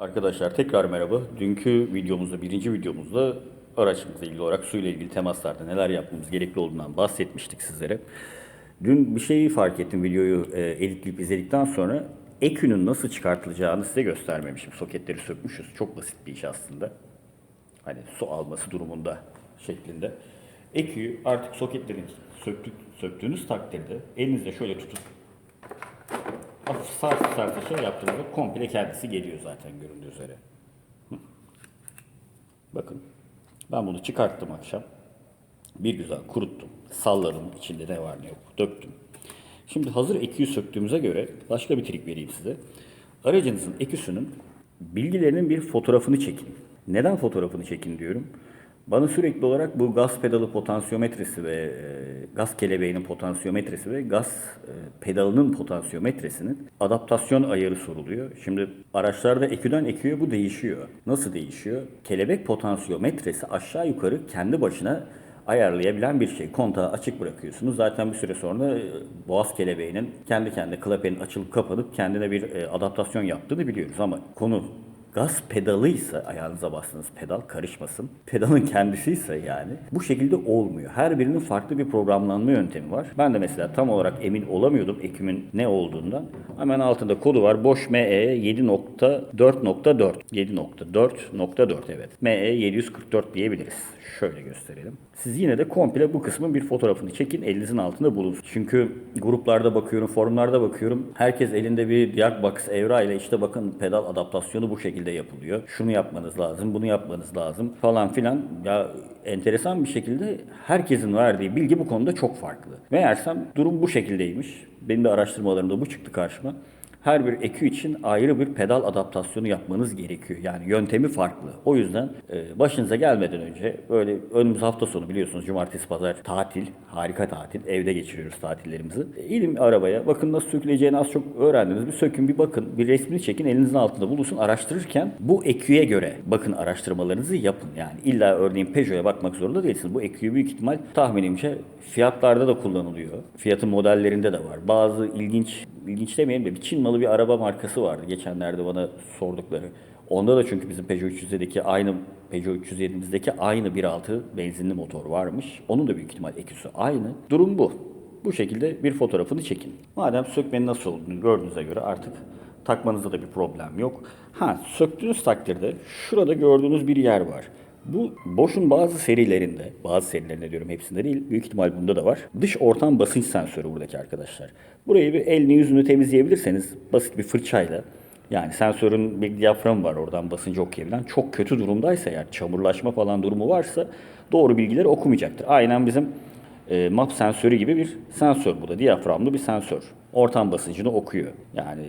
Arkadaşlar tekrar merhaba. Dünkü videomuzda, birinci videomuzda araçımızla ilgili olarak suyla ilgili temaslarda neler yapmamız gerekli olduğundan bahsetmiştik sizlere. Dün bir şeyi fark ettim videoyu e, editleyip izledikten sonra ekünün nasıl çıkartılacağını size göstermemişim. Soketleri sökmüşüz. Çok basit bir iş aslında. Hani su alması durumunda şeklinde. Eküyü artık soketlerin söktük, söktüğünüz takdirde elinizle şöyle tutup hafif sars sarsa şey yaptığınızda komple kendisi geliyor zaten göründüğü üzere. Bakın ben bunu çıkarttım akşam. Bir güzel kuruttum. Salladım içinde ne var ne yok. Döktüm. Şimdi hazır eküyü söktüğümüze göre başka bir trik vereyim size. Aracınızın eküsünün bilgilerinin bir fotoğrafını çekin. Neden fotoğrafını çekin diyorum. Bana sürekli olarak bu gaz pedalı potansiyometresi ve e, gaz kelebeğinin potansiyometresi ve gaz e, pedalının potansiyometresinin adaptasyon ayarı soruluyor. Şimdi araçlarda eküden eküye bu değişiyor. Nasıl değişiyor? Kelebek potansiyometresi aşağı yukarı kendi başına ayarlayabilen bir şey. Kontağı açık bırakıyorsunuz. Zaten bir süre sonra e, boğaz kelebeğinin kendi kendine klapenin açılıp kapanıp kendine bir e, adaptasyon yaptığını biliyoruz. Ama konu gaz pedalıysa ayağınıza bastığınız pedal karışmasın. Pedalın kendisi ise yani bu şekilde olmuyor. Her birinin farklı bir programlanma yöntemi var. Ben de mesela tam olarak emin olamıyordum ekümün ne olduğundan. Hemen altında kodu var. Bosch ME 7.4.4 7.4.4 evet. ME 744 diyebiliriz. Şöyle gösterelim. Siz yine de komple bu kısmın bir fotoğrafını çekin elinizin altında bulunsun. Çünkü gruplarda bakıyorum, forumlarda bakıyorum. Herkes elinde bir Diagbox Evra ile işte bakın pedal adaptasyonu bu şekilde yapılıyor. Şunu yapmanız lazım, bunu yapmanız lazım falan filan. Ya enteresan bir şekilde herkesin verdiği bilgi bu konuda çok farklı. Meğersem durum bu şekildeymiş. Benim de araştırmalarımda bu çıktı karşıma her bir ekü için ayrı bir pedal adaptasyonu yapmanız gerekiyor. Yani yöntemi farklı. O yüzden e, başınıza gelmeden önce böyle önümüz hafta sonu biliyorsunuz cumartesi pazar tatil, harika tatil. Evde geçiriyoruz tatillerimizi. E, arabaya bakın nasıl söküleceğini az çok öğrendiniz. Bir sökün bir bakın bir resmini çekin elinizin altında bulunsun araştırırken bu eküye göre bakın araştırmalarınızı yapın. Yani illa örneğin Peugeot'a bakmak zorunda değilsiniz. Bu eküyü büyük ihtimal tahminimce fiyatlarda da kullanılıyor. Fiyatın modellerinde de var. Bazı ilginç ilginç demeyelim de bir Çin malı bir araba markası vardı geçenlerde bana sordukları. Onda da çünkü bizim Peugeot 307'deki aynı Peugeot 307'mizdeki aynı 1.6 benzinli motor varmış. Onun da büyük ihtimal eküsü aynı. Durum bu. Bu şekilde bir fotoğrafını çekin. Madem sökmenin nasıl olduğunu gördüğünüze göre artık takmanızda da bir problem yok. Ha söktüğünüz takdirde şurada gördüğünüz bir yer var. Bu Bosch'un bazı serilerinde, bazı serilerinde diyorum hepsinde değil, büyük ihtimal bunda da var. Dış ortam basınç sensörü buradaki arkadaşlar. Burayı bir elini yüzünü temizleyebilirseniz basit bir fırçayla yani sensörün bir diyaframı var oradan basıncı okuyabilen. Çok kötü durumdaysa eğer çamurlaşma falan durumu varsa doğru bilgileri okumayacaktır. Aynen bizim e, map sensörü gibi bir sensör bu da. Diyaframlı bir sensör. Ortam basıncını okuyor. Yani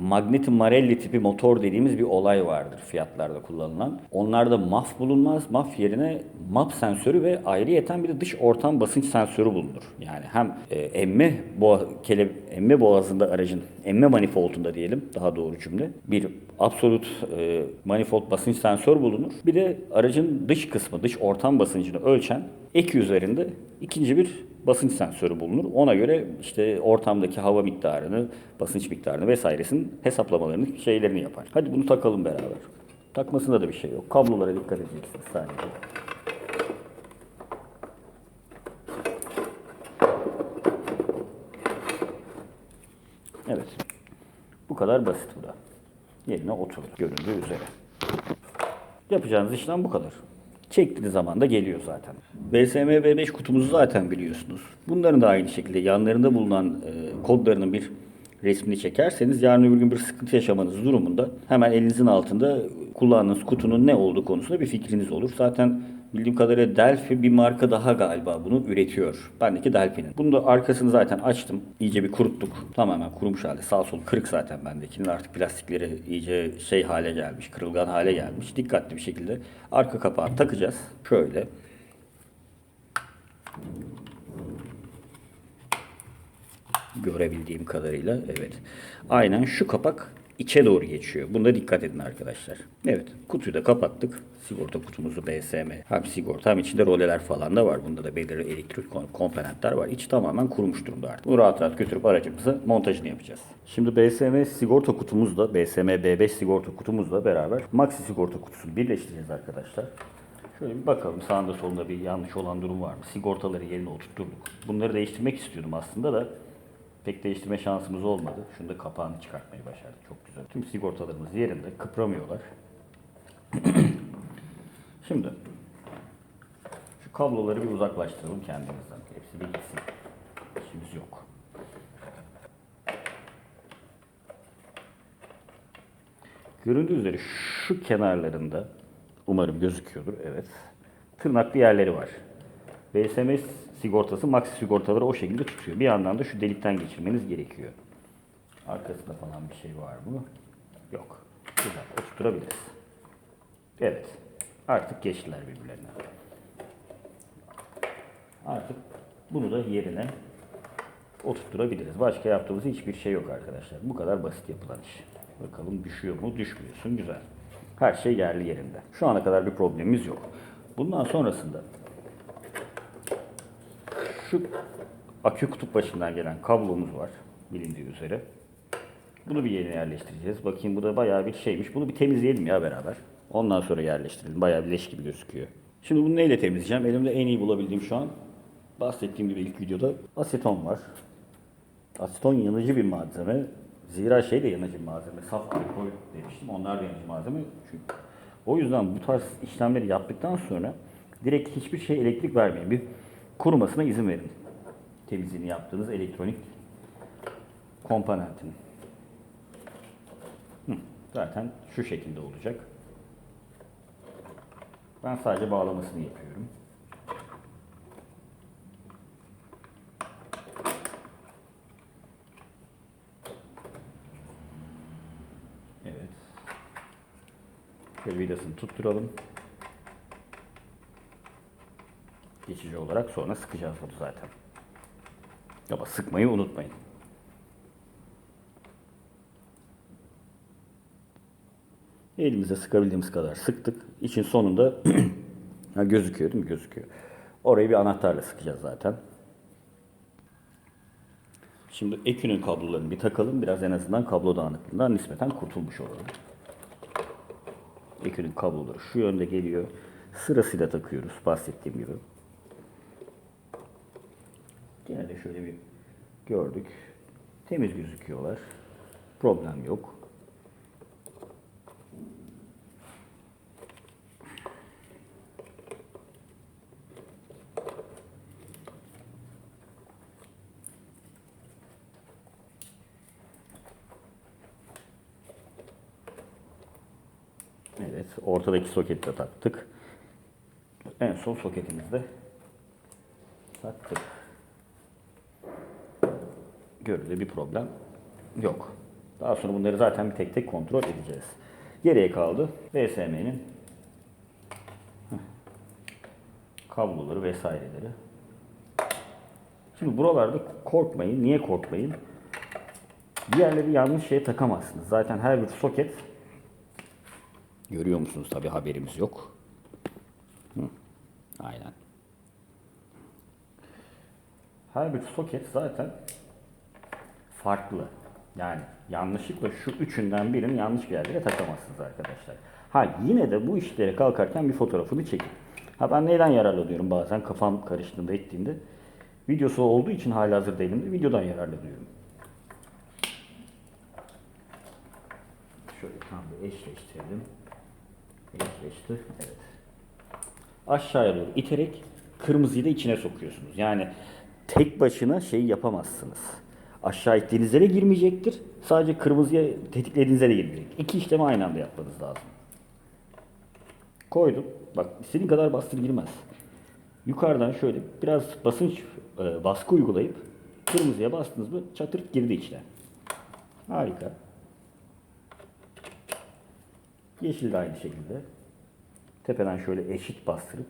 Magneti Marelli tipi motor dediğimiz bir olay vardır fiyatlarda kullanılan. Onlarda MAF bulunmaz. MAF yerine MAP sensörü ve ayrıyeten bir de dış ortam basınç sensörü bulunur. Yani hem e, emme, boğa, kele, emme boğazında aracın, emme manifoldunda diyelim daha doğru cümle. Bir absolut e, manifold basınç sensör bulunur. Bir de aracın dış kısmı, dış ortam basıncını ölçen ek üzerinde ikinci bir basınç sensörü bulunur. Ona göre işte ortamdaki hava miktarını, basınç miktarını vesairesinin hesaplamalarını, şeylerini yapar. Hadi bunu takalım beraber. Takmasında da bir şey yok. Kablolara dikkat edeceksiniz sadece. Evet. Bu kadar basit bu da. Yerine oturdu göründüğü üzere. Yapacağınız işlem bu kadar. Çektiğiniz zaman da geliyor zaten. BSM V5 kutumuzu zaten biliyorsunuz. Bunların da aynı şekilde yanlarında bulunan e, kodlarının bir resmini çekerseniz yarın öbür gün bir sıkıntı yaşamanız durumunda hemen elinizin altında kullandığınız kutunun ne olduğu konusunda bir fikriniz olur. Zaten bildiğim kadarıyla Delphi bir marka daha galiba bunu üretiyor. Bendeki Delphi'nin. Bunu da arkasını zaten açtım. İyice bir kuruttuk. Tamamen kurumuş halde. Sağ sol kırık zaten bendekinin. Artık plastikleri iyice şey hale gelmiş. Kırılgan hale gelmiş. Dikkatli bir şekilde arka kapağı takacağız. Şöyle. Görebildiğim kadarıyla evet. Aynen şu kapak içe doğru geçiyor. Bunda dikkat edin arkadaşlar. Evet kutuyu da kapattık. Sigorta kutumuzu BSM hem sigorta hem içinde roleler falan da var. Bunda da belirli elektrik kom- komponentler var. İçi tamamen kurumuş durumda artık. Bunu rahat rahat götürüp aracımıza montajını yapacağız. Şimdi BSM sigorta kutumuzla BSM B5 sigorta kutumuzla beraber Maxi sigorta kutusunu birleştireceğiz arkadaşlar. Şöyle bir bakalım sağında solunda bir yanlış olan durum var mı? Sigortaları yerine oturtturduk. Bunları değiştirmek istiyordum aslında da pek değiştirme şansımız olmadı. Şunu da kapağını çıkartmayı başardık. Çok güzel. Tüm sigortalarımız yerinde. Kıpramıyorlar. Şimdi şu kabloları bir uzaklaştıralım kendimizden. Hepsi bir gitsin. İşimiz yok. Göründüğü üzere şu kenarlarında umarım gözüküyordur. Evet. Tırnaklı yerleri var. BSM sigortası Maxi sigortaları o şekilde tutuyor. Bir yandan da şu delikten geçirmeniz gerekiyor. Arkasında falan bir şey var mı? Yok. Güzel. Oturtturabiliriz. Evet. Artık geçtiler birbirlerine. Artık bunu da yerine oturtturabiliriz. Başka yaptığımız hiçbir şey yok arkadaşlar. Bu kadar basit yapılan iş. Bakalım düşüyor mu? Düşmüyorsun. Güzel. Her şey yerli yerinde. Şu ana kadar bir problemimiz yok. Bundan sonrasında şu akü kutup başından gelen kablomuz var. Bilindiği üzere. Bunu bir yerine yerleştireceğiz. Bakayım bu da bayağı bir şeymiş. Bunu bir temizleyelim ya beraber. Ondan sonra yerleştirelim. Bayağı bir leş gibi gözüküyor. Şimdi bunu neyle temizleyeceğim? Elimde en iyi bulabildiğim şu an bahsettiğim gibi ilk videoda aseton var. Aseton yanıcı bir malzeme. Zira şey de yanıcı bir malzeme. Saf alkol demiştim. Onlar da yanıcı malzeme. Çünkü o yüzden bu tarz işlemleri yaptıktan sonra direkt hiçbir şey elektrik vermeyin. Bir kurumasına izin verin. Temizliğini yaptığınız elektronik komponentin. Hı, Zaten şu şekilde olacak. Ben sadece bağlamasını yapıyorum. Evet. Şöyle vidasını tutturalım. Geçici olarak sonra sıkacağız bunu zaten. Ama sıkmayı unutmayın. Elimize sıkabildiğimiz kadar sıktık. İçin sonunda ha, gözüküyor değil mi? Gözüküyor. Orayı bir anahtarla sıkacağız zaten. Şimdi ekünün kablolarını bir takalım. Biraz en azından kablo dağınıklığından nispeten kurtulmuş olalım. Ekünün kabloları şu yönde geliyor. Sırasıyla takıyoruz bahsettiğim gibi. Gene de şöyle bir gördük. Temiz gözüküyorlar. Problem yok. Evet, ortadaki soketi de taktık. En son soketimizi de taktık. Görüldü bir problem yok. Daha sonra bunları zaten bir tek tek kontrol edeceğiz. Geriye kaldı BSM'nin kabloları vesaireleri. Şimdi buralarda korkmayın. Niye korkmayın? Bir yanlış şeye takamazsınız. Zaten her bir soket Görüyor musunuz? Tabi haberimiz yok. Hı. Aynen. Her bir soket zaten farklı. Yani yanlışlıkla şu üçünden birini yanlış bir yerlere takamazsınız arkadaşlar. Ha yine de bu işlere kalkarken bir fotoğrafını çekin. Ha ben neyden yararlanıyorum bazen kafam karıştığında ettiğinde. Videosu olduğu için hala hazır değilim de videodan yararlanıyorum. Şöyle tam bir eşleştirelim. Eşleşti. Evet. Aşağıya doğru iterek kırmızıyı da içine sokuyorsunuz. Yani tek başına şey yapamazsınız. Aşağı ittiğinizde de girmeyecektir. Sadece kırmızıya tetiklediğinizde de girmeyecek. İki işlemi aynı anda yapmanız lazım. Koydum. Bak istediğin kadar bastır girmez. Yukarıdan şöyle biraz basınç e, baskı uygulayıp kırmızıya bastınız mı çatırt girdi içine. Harika. Yeşil de aynı şekilde. Tepeden şöyle eşit bastırıp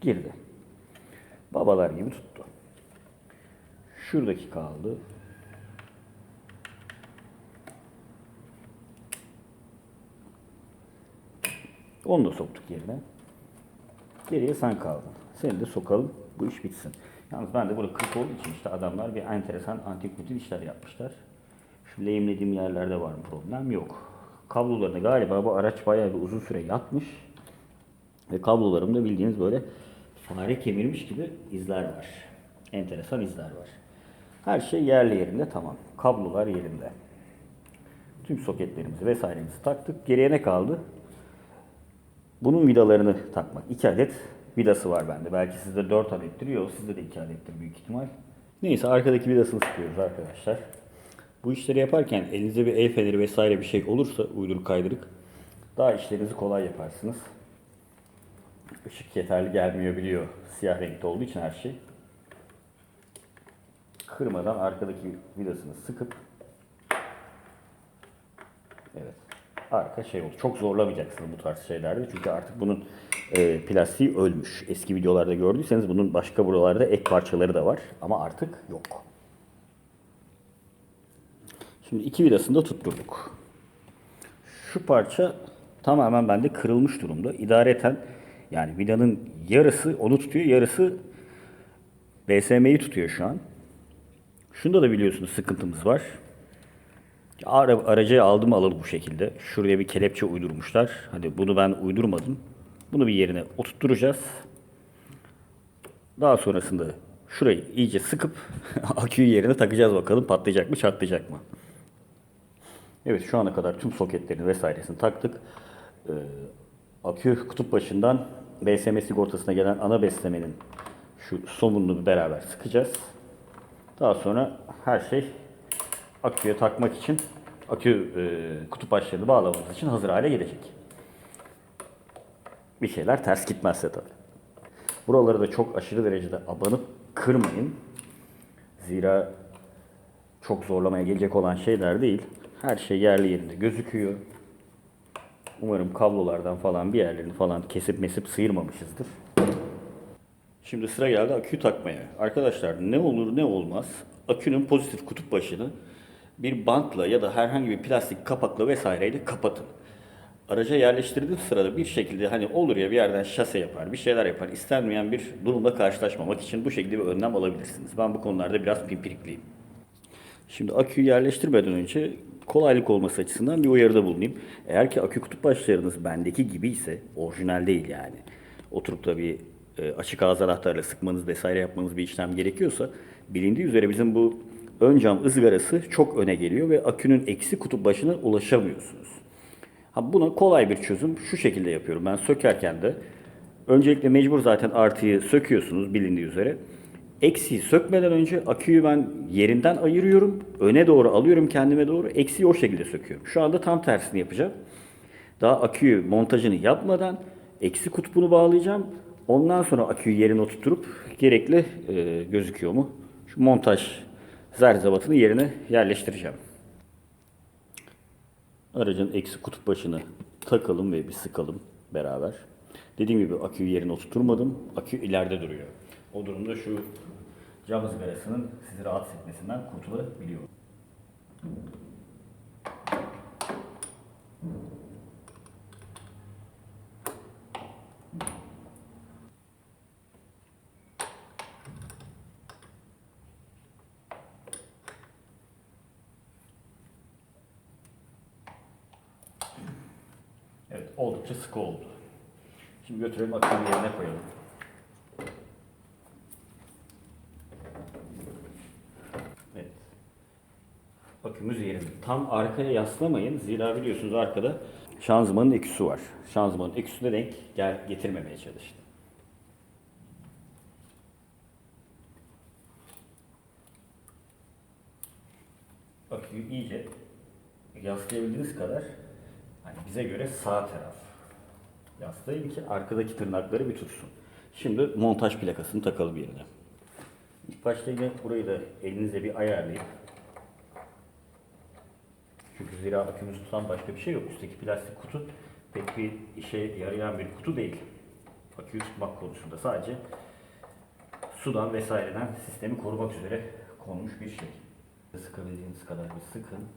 girdi. Babalar gibi tuttu. Şuradaki kaldı. Onu da soktuk yerine. Geriye sen kaldın. Seni de sokalım. Bu iş bitsin. Yalnız ben de burada kırk olduğu için işte adamlar bir enteresan antik kutil işler yapmışlar. Şu lehimlediğim yerlerde var mı problem? Yok. Kablolarını galiba bu araç bayağı bir uzun süre yatmış. Ve kablolarımda bildiğiniz böyle fare kemirmiş gibi izler var. Enteresan izler var. Her şey yerli yerinde tamam. Kablolar yerinde. Tüm soketlerimizi vesairemizi taktık. Geriye ne kaldı? Bunun vidalarını takmak. 2 adet vidası var bende. Belki sizde 4 adettir. Yok sizde de 2 adettir büyük ihtimal. Neyse arkadaki vidasını sıkıyoruz arkadaşlar. Bu işleri yaparken elinizde bir el feneri vesaire bir şey olursa uyduruk kaydırık daha işlerinizi kolay yaparsınız. Işık yeterli gelmiyor biliyor. Siyah renkte olduğu için her şey. Kırmadan arkadaki vidasını sıkıp Evet. Arka şey oldu. Çok zorlamayacaksınız bu tarz şeylerde. Çünkü artık bunun e, plastiği ölmüş. Eski videolarda gördüyseniz bunun başka buralarda ek parçaları da var. Ama artık yok. Şimdi iki vidasını da tutturduk. Şu parça tamamen bende kırılmış durumda. İdareten yani vidanın yarısı onu tutuyor, yarısı BSM'yi tutuyor şu an. Şunda da biliyorsunuz sıkıntımız var. Ara, aracı aldım alalı bu şekilde. Şuraya bir kelepçe uydurmuşlar. Hadi bunu ben uydurmadım. Bunu bir yerine oturtturacağız. Daha sonrasında şurayı iyice sıkıp aküyü yerine takacağız bakalım patlayacak mı çatlayacak mı. Evet şu ana kadar tüm soketlerini vesairesini taktık. Ee, akü kutup başından BSM sigortasına gelen ana beslemenin şu somununu beraber sıkacağız. Daha sonra her şey aküye takmak için akü e, kutup başlarını bağlamamız için hazır hale gelecek. Bir şeyler ters gitmezse tabii. Buraları da çok aşırı derecede abanıp kırmayın. Zira çok zorlamaya gelecek olan şeyler değil. Her şey yerli yerinde gözüküyor. Umarım kablolardan falan bir yerlerini falan kesip mesip sıyırmamışızdır. Şimdi sıra geldi aküyü takmaya. Arkadaşlar ne olur ne olmaz akünün pozitif kutup başını bir bantla ya da herhangi bir plastik kapakla vesaireyle kapatın. Araca yerleştirdiğiniz sırada bir şekilde hani olur ya bir yerden şase yapar, bir şeyler yapar. istenmeyen bir durumla karşılaşmamak için bu şekilde bir önlem alabilirsiniz. Ben bu konularda biraz pimpirikliyim. Şimdi aküyü yerleştirmeden önce kolaylık olması açısından bir uyarıda bulunayım. Eğer ki akü kutup başlarınız bendeki gibi ise orijinal değil yani. Oturup da bir açık ağız anahtarla sıkmanız vesaire yapmanız bir işlem gerekiyorsa bilindiği üzere bizim bu ön cam ızgarası çok öne geliyor ve akünün eksi kutup başına ulaşamıyorsunuz. Ha buna kolay bir çözüm şu şekilde yapıyorum. Ben sökerken de öncelikle mecbur zaten artıyı söküyorsunuz bilindiği üzere. Eksiği sökmeden önce aküyü ben yerinden ayırıyorum. Öne doğru alıyorum kendime doğru. Eksiği o şekilde söküyorum. Şu anda tam tersini yapacağım. Daha aküyü montajını yapmadan eksi kutbunu bağlayacağım. Ondan sonra aküyü yerine oturtup gerekli e, gözüküyor mu? Şu montaj zerzevatını yerine yerleştireceğim. Aracın eksi kutup başını takalım ve bir sıkalım beraber. Dediğim gibi aküyü yerine oturtmadım. Akü ileride duruyor. O durumda şu cam ızgarasının sizi rahatsız etmesinden kurtulabiliyor. Oldukça sıkı oldu. Şimdi götürelim aküyü yerine koyalım. Evet. Akümüz yerinde. Tam arkaya yaslamayın. Zira biliyorsunuz arkada şanzımanın eküsü var. Şanzımanın eküsüne denk gel getirmemeye çalıştım. Aküyü iyice yaslayabildiğiniz kadar bize göre sağ taraf yaslayın ki arkadaki tırnakları bir tutsun. Şimdi montaj plakasını takalım yerine. İlk başta yine burayı da elinizle bir ayarlayıp çünkü zira akümüzü tutan başka bir şey yok. Üstteki plastik kutu pek bir işe yarayan bir kutu değil. Aküyü tutmak konusunda sadece sudan vesaireden sistemi korumak üzere konmuş bir şey. Sıkabildiğiniz kadar bir sıkın.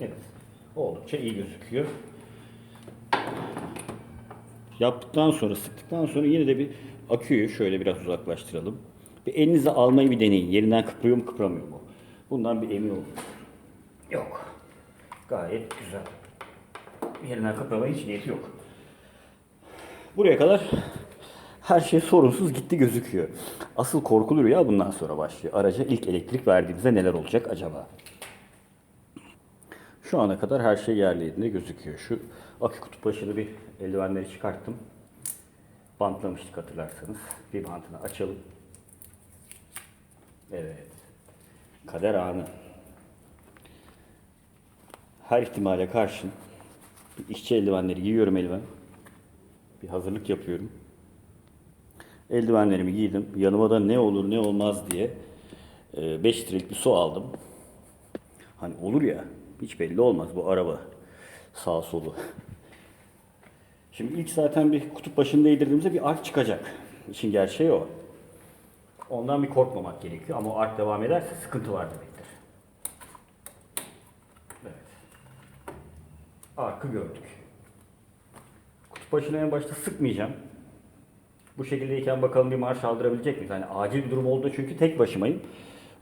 Evet. Oldukça iyi gözüküyor. Yaptıktan sonra, sıktıktan sonra yine de bir aküyü şöyle biraz uzaklaştıralım. Bir elinize almayı bir deneyin. Yerinden kıpırıyor mu kıpıramıyor mu? Bundan bir emin olun. Yok. Gayet güzel. Yerinden kıpırmaya hiç niyeti yok. Buraya kadar her şey sorunsuz gitti gözüküyor. Asıl korkulu rüya bundan sonra başlıyor. Araca ilk elektrik verdiğimizde neler olacak acaba? Şu ana kadar her şey yerli yerinde gözüküyor. Şu akü kutu başını bir eldivenleri çıkarttım. Bantlamıştık hatırlarsanız. Bir bantını açalım. Evet. Kader anı. Her ihtimale karşın bir işçi eldivenleri giyiyorum elime. Bir hazırlık yapıyorum. Eldivenlerimi giydim. Yanıma da ne olur ne olmaz diye 5 litrelik bir su aldım. Hani olur ya hiç belli olmaz bu araba sağ solu. Şimdi ilk zaten bir kutup başını değdirdiğimizde bir ark çıkacak. İşin gerçeği o. Ondan bir korkmamak gerekiyor ama o ark devam ederse sıkıntı var demektir. Evet. Arkı gördük. Kutup başını en başta sıkmayacağım. Bu şekildeyken bakalım bir marş aldırabilecek miyiz? Hani acil bir durum oldu çünkü tek başımayım.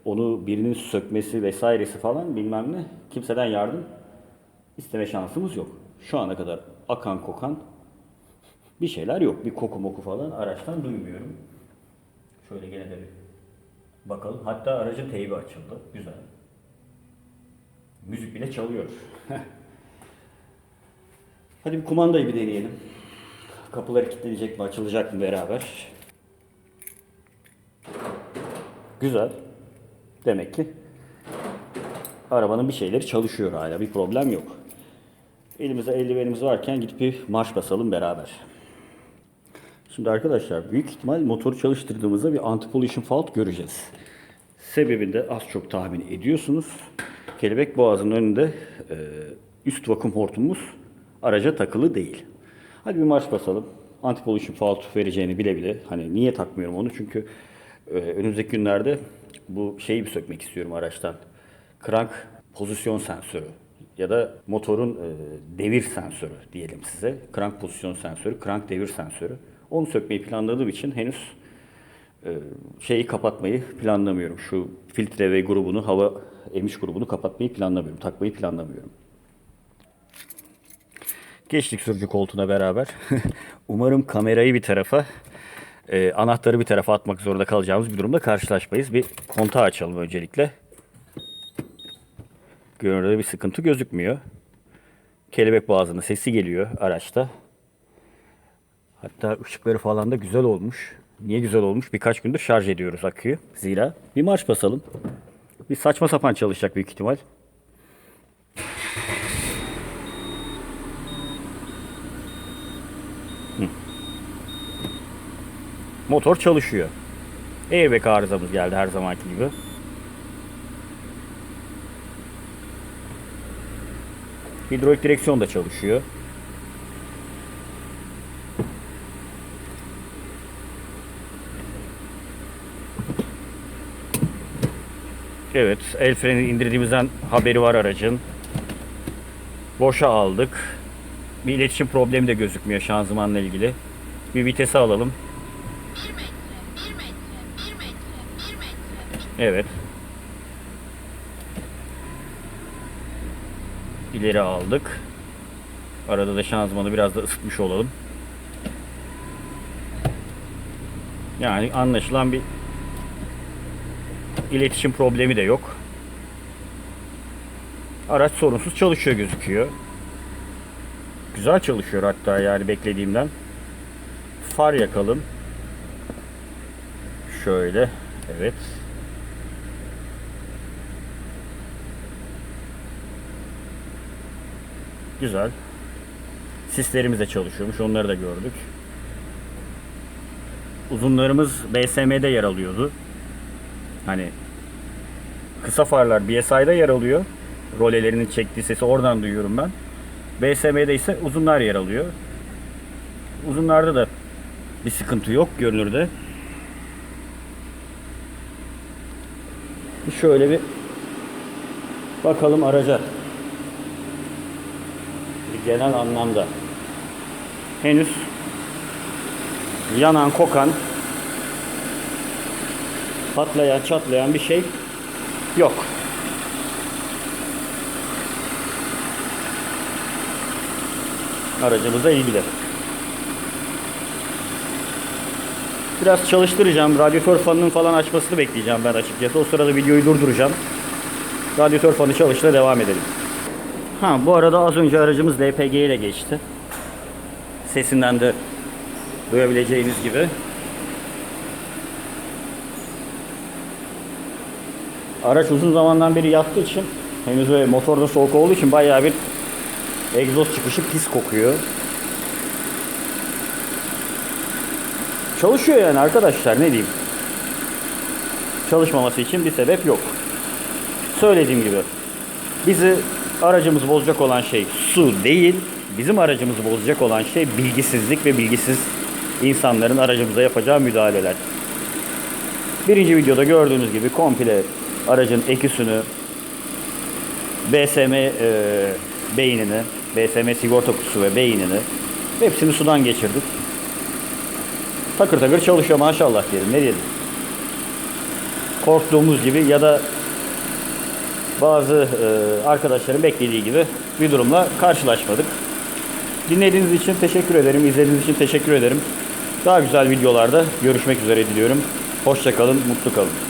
Onu birinin sökmesi vesairesi falan bilmem ne. Kimseden yardım isteme şansımız yok. Şu ana kadar akan kokan bir şeyler yok. Bir koku moku falan araçtan duymuyorum. Şöyle gene de bir bakalım. Hatta aracın teybi açıldı. Güzel. Müzik bile çalıyor. Hadi bir kumandayı bir deneyelim. Kapıları kilitlenecek mi, açılacak mı beraber? Güzel. Demek ki arabanın bir şeyleri çalışıyor hala. Bir problem yok. Elimize eldivenimiz varken gidip bir marş basalım beraber. Şimdi arkadaşlar büyük ihtimal motoru çalıştırdığımızda bir anti-pollution fault göreceğiz. Sebebini de az çok tahmin ediyorsunuz. Kelebek boğazının önünde e, üst vakum hortumumuz araca takılı değil. Hadi bir marş basalım. Anti-pollution fault vereceğini bile bile. Hani niye takmıyorum onu? Çünkü e, önümüzdeki günlerde bu şeyi bir sökmek istiyorum araçtan. Crank pozisyon sensörü ya da motorun e, devir sensörü diyelim size. Crank pozisyon sensörü, crank devir sensörü. Onu sökmeyi planladığım için henüz e, şeyi kapatmayı planlamıyorum. Şu filtre ve grubunu, hava emiş grubunu kapatmayı planlamıyorum. Takmayı planlamıyorum. Geçtik sürücü koltuğuna beraber. Umarım kamerayı bir tarafa, e, anahtarı bir tarafa atmak zorunda kalacağımız bir durumda karşılaşmayız. Bir kontağı açalım öncelikle. Görünürde bir sıkıntı gözükmüyor. Kelebek boğazının sesi geliyor araçta. Hatta ışıkları falan da güzel olmuş. Niye güzel olmuş? Birkaç gündür şarj ediyoruz aküyü. Zira bir marş basalım. Bir saçma sapan çalışacak büyük ihtimal. Motor çalışıyor. Airbag arızamız geldi her zamanki gibi. Hidrolik direksiyon da çalışıyor. Evet, el freni indirdiğimizden haberi var aracın. Boşa aldık. Bir iletişim problemi de gözükmüyor şanzımanla ilgili. Bir vitesi alalım. Evet. İleri aldık. Arada da şanzımanı biraz da ısıtmış olalım. Yani anlaşılan bir iletişim problemi de yok. Araç sorunsuz çalışıyor gözüküyor. Güzel çalışıyor hatta yani beklediğimden. Far yakalım. Şöyle. Evet. Güzel. Sislerimiz de çalışıyormuş. Onları da gördük. Uzunlarımız BSM'de yer alıyordu. Hani kısa farlar BSI'da yer alıyor. Rolelerinin çektiği sesi oradan duyuyorum ben. BSM'de ise uzunlar yer alıyor. Uzunlarda da bir sıkıntı yok görünürde. Şöyle bir bakalım araca. Genel anlamda. Henüz yanan, kokan, patlayan, çatlayan bir şey yok. Aracımızla ilgili. Biraz çalıştıracağım. Radyatör fanının falan açmasını bekleyeceğim ben açıkçası. O sırada videoyu durduracağım. Radyatör fanı çalıştığına devam edelim. Ha bu arada az önce aracımız LPG ile geçti. Sesinden de duyabileceğiniz gibi. Araç uzun zamandan beri yattığı için henüz ve motorda soğuk olduğu için bayağı bir egzoz çıkışı pis kokuyor. Çalışıyor yani arkadaşlar ne diyeyim. Çalışmaması için bir sebep yok. Söylediğim gibi bizi aracımızı bozacak olan şey su değil. Bizim aracımızı bozacak olan şey bilgisizlik ve bilgisiz insanların aracımıza yapacağı müdahaleler. Birinci videoda gördüğünüz gibi komple aracın eküsünü, BSM e, beynini, BSM sigorta kutusu ve beynini hepsini sudan geçirdik. Takır takır çalışıyor maşallah diyelim. Ne diyelim? Korktuğumuz gibi ya da bazı e, arkadaşların beklediği gibi bir durumla karşılaşmadık. Dinlediğiniz için teşekkür ederim. İzlediğiniz için teşekkür ederim. Daha güzel videolarda görüşmek üzere diliyorum. Hoşçakalın, mutlu kalın.